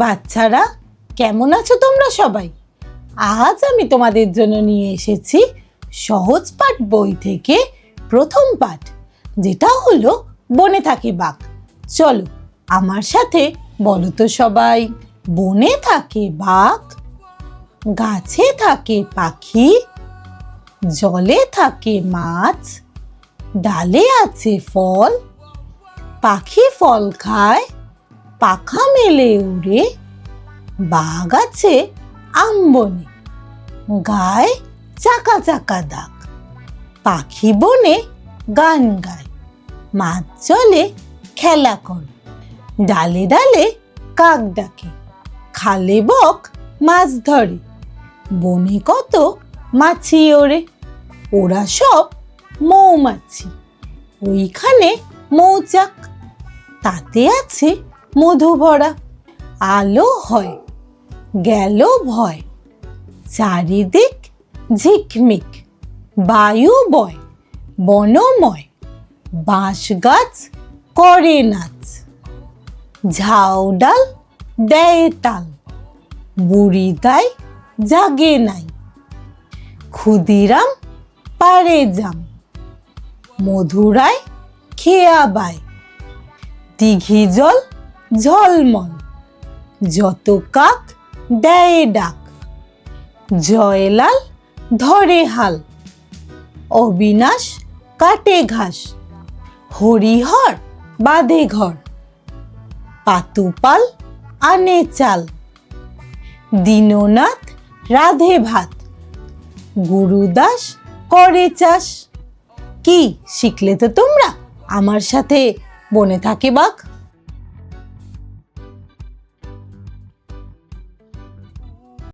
বাচ্চারা, কেমন আছো তোমরা সবাই? আজ আমি তোমাদের জন্য নিয়ে এসেছি সহজ পাঠ বই থেকে প্রথম পাঠ, যেটা হলো বনে থাকে বাঘ। চলো, আমার সাথে বলো তো সবাই, বনে থাকে বাঘ, গাছে থাকে পাখি, জলে থাকে মাছ, ডালে আছে ফল, পাখি ফল খায় পাখা মেলে উড়ে, বাঘ আছে আম্বনে। গায়ে চাকা চাকা দাগ। পাখি বনে গান গায়, মাছ জলে খেলা করে। ডালে ডালে কাক ডাকে, খালে বক মাছ ধরে। বনে কত মাছি ওড়ে, ওরা সব মৌমাছি। ওইখানে মৌচাক, তাতে আছে মধু ভরা, আলো হয়, গেল ভয়, চারিদিক ঝিকমিক, বায়ু বয়, বনময় বাঁশ গাছ করে নাচ, ঝাউ ডাল দেয় তাল, বুড়ি গায় জাগে নাই, ক্ষুদিরাম পারে যাম মধুরায় খেয়া বায়, দিঘি জল ঝলমল। যত কাক দেয় ডাক। জয়লাল ধরে হাল। অবিনাশ কাটে ঘাস। হরিহর বাঁধে ঘর। পাতুপাল আনে চাল। দীননাথ রাধে ভাত। গুরুদাস করে চাষ। কি শিখলে তো তোমরা? আমার সাথে বনে থাকে বাঘ।